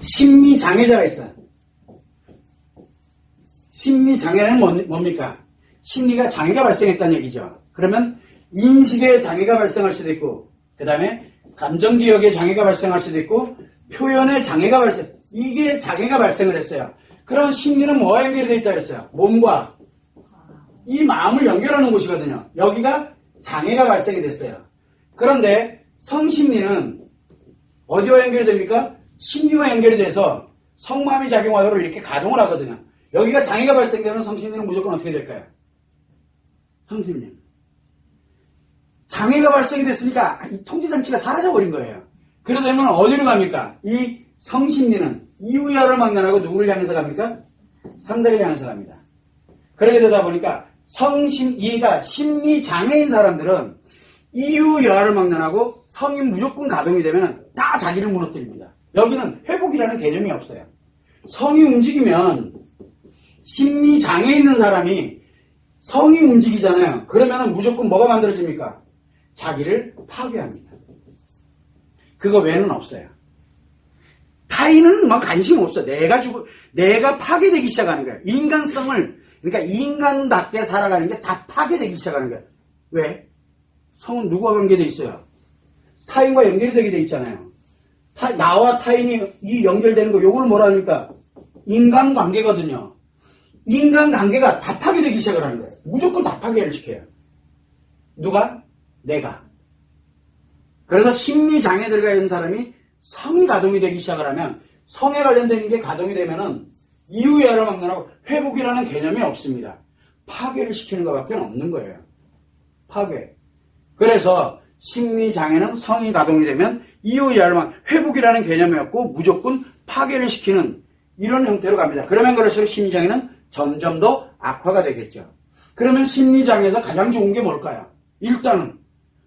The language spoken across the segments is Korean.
심리 장애자가 있어요. 심리 장애는 뭐- 뭡니까? 심리가 장애가 발생했다는 얘기죠. 그러면 인식의 장애가 발생할 수도 있고, 그 다음에 감정 기억의 장애가 발생할 수도 있고, 표현의 장애가 발생, 이게 장애가 발생을 했어요. 그럼 심리는 뭐와 연결이 되어 있다 그랬어요? 몸과 이 마음을 연결하는 곳이거든요. 여기가 장애가 발생이 됐어요. 그런데 성심리는 어디와 연결이 됩니까? 심리와 연결이 돼서 성마음이 작용하도록 이렇게 가동을 하거든요. 여기가 장애가 발생되면 성심리는 무조건 어떻게 될까요? 성심리. 장애가 발생이 됐으니까 이 통제장치가 사라져버린 거예요. 그러다 보면 어디로 갑니까? 이 성심리는 이유야를 막론하고 누구를 향해서 갑니까? 상대를 향해서 갑니다. 그렇게 되다 보니까 성심, 이가 심리 장애인 사람들은 이유여하를 막론하고 성이 무조건 가동이 되면 다 자기를 무너뜨립니다. 여기는 회복이라는 개념이 없어요. 성이 움직이면 심리 장애 있는 사람이 성이 움직이잖아요. 그러면 무조건 뭐가 만들어집니까? 자기를 파괴합니다. 그거 외에는 없어요. 타인은 막 관심 없어. 내가 죽어, 내가 파괴되기 시작하는 거야. 인간성을, 그러니까 인간답게 살아가는 게 다 파괴되기 시작하는 거야. 왜? 성은 누구와 관계돼 있어요? 타인과 연결이 되게 돼 있잖아요. 타- 나와 타인이 이 연결되는 거, 요걸 뭐라 합니까? 인간관계거든요. 인간관계가 다 파괴되기 시작을 하는 거예요. 무조건 다 파괴를 시켜요. 누가? 내가. 그래서 심리장애들과 있는 사람이 성이 가동이 되기 시작을 하면 성에 관련된 게 가동이 되면은 이후야를 막론하고 회복이라는 개념이 없습니다. 파괴를 시키는 것밖에 없는 거예요. 파괴. 그래서 심리장애는 성이 가동이 되면 이후야를 막 회복이라는 개념이 없고 무조건 파괴를 시키는 이런 형태로 갑니다. 그러면 그럴수록 심리장애는 점점 더 악화가 되겠죠. 그러면 심리장애에서 가장 좋은 게 뭘까요? 일단은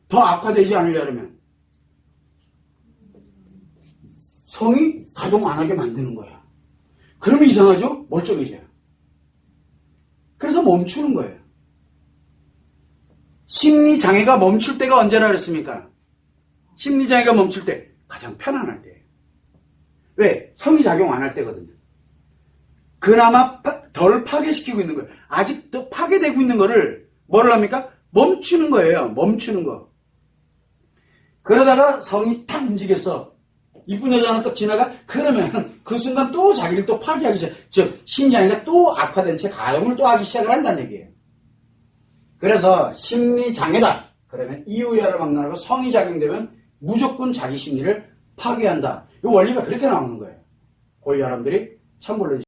더 악화되지 않으려면 성이 가동 안 하게 만드는 거야. 그러면 이상하죠? 멀쩡해져요. 그래서 멈추는 거예요. 심리 장애가 멈출 때가 언제나 그랬습니까? 심리 장애가 멈출 때 가장 편안할 때예요. 왜? 성이 작용 안 할 때거든요. 그나마 파- 덜 파괴시키고 있는 거예요. 아직 더 파괴되고 있는 거를 뭐를 합니까? 멈추는 거예요. 멈추는 거. 그러다가 성이 탁 움직였어. 이쁜 여자 하나 딱 지나가? 그러면 그 순간 또 자기를 또 파괴하기 시작, 즉, 심장이가 또 악화된 채 가동을 또 하기 시작을 한다는 얘기예요. 그래서 심리장애다. 그러면 이유야를 막론하고 성이 작용되면 무조건 자기 심리를 파괴한다. 이 원리가 그렇게 나오는 거예요. 그걸 여러분들이 참고를